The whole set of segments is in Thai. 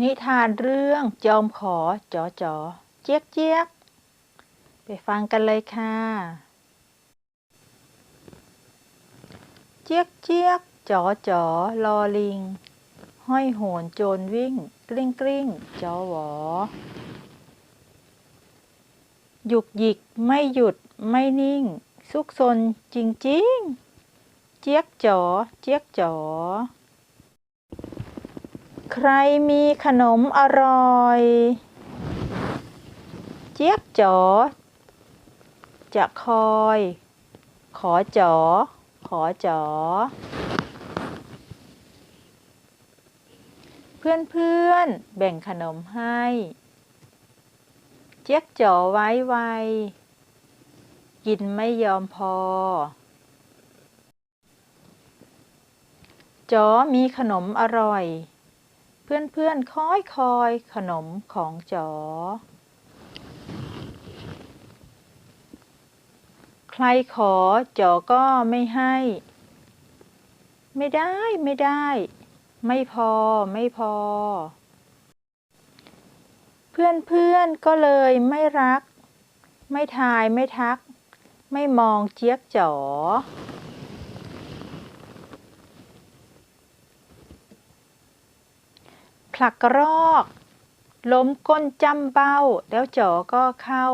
นิทานเรื่องจอมขอจอจอเจี๊ยกเจี๊ยกไปฟังกันเลยค่ะ เจี๊ยกเจี๊ยกจอจอลอลิง ห้อยโหนโจรวิ่ง กลิ้งกลิ้งจอหวอ หยุกหยิกไม่หยุดไม่นิ่ง ซุกซนจริงจริงๆเจี๊ยกจอเจี๊ยกจอ ใครมีขนมอร่อย เจี๊ยกจ๋อ จะคอย ขอจ๋อ ขอจ๋อ เพื่อนเพื่อนๆแบ่งขนมให้ เจี๊ยกจ๋อไว้ไวกินไม่ยอมพอ จ๋อมีขนมอร่อย เพื่อนเพื่อนๆคอยคอยขนมของจ๋อใครขอจ๋อก็ไม่ให้ ไม่ได้ไม่ได้ ไม่พอไม่พอเพื่อนเพื่อนๆก็เลยไม่รัก ไม่ทายไม่ทัก ไม่มองเจี๊ยกจ๋อ ผลักกระรอก ล้มก้นจำเบ้า แล้วจ๋อก็เข้า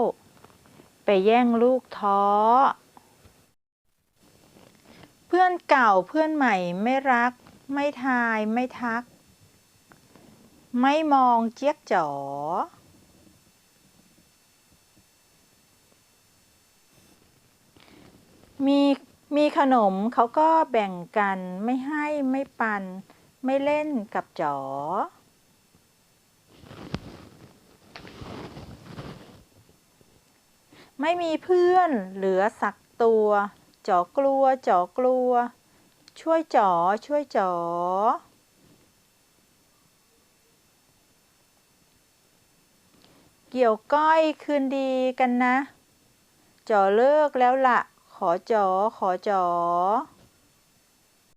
ไปแย่งลูกท้อ เพื่อนเก่าเพื่อนใหม่ไม่รัก ไม่ทายไม่ทัก ไม่มองเจี๊ยกจ๋อมีมีขนมเขาก็แบ่งกันไม่ให้ไม่ปัน ไม่เล่นกับจ๋อ ไม่มีเพื่อนเหลือสักตัวจ่อกลัวจ่อกลัว ช่วยจ่อช่วยจ่อเกี่ยวก้อยคืนดีกันนะ จ่อเลิกแล้วละ่ะ ขอจอขอจอ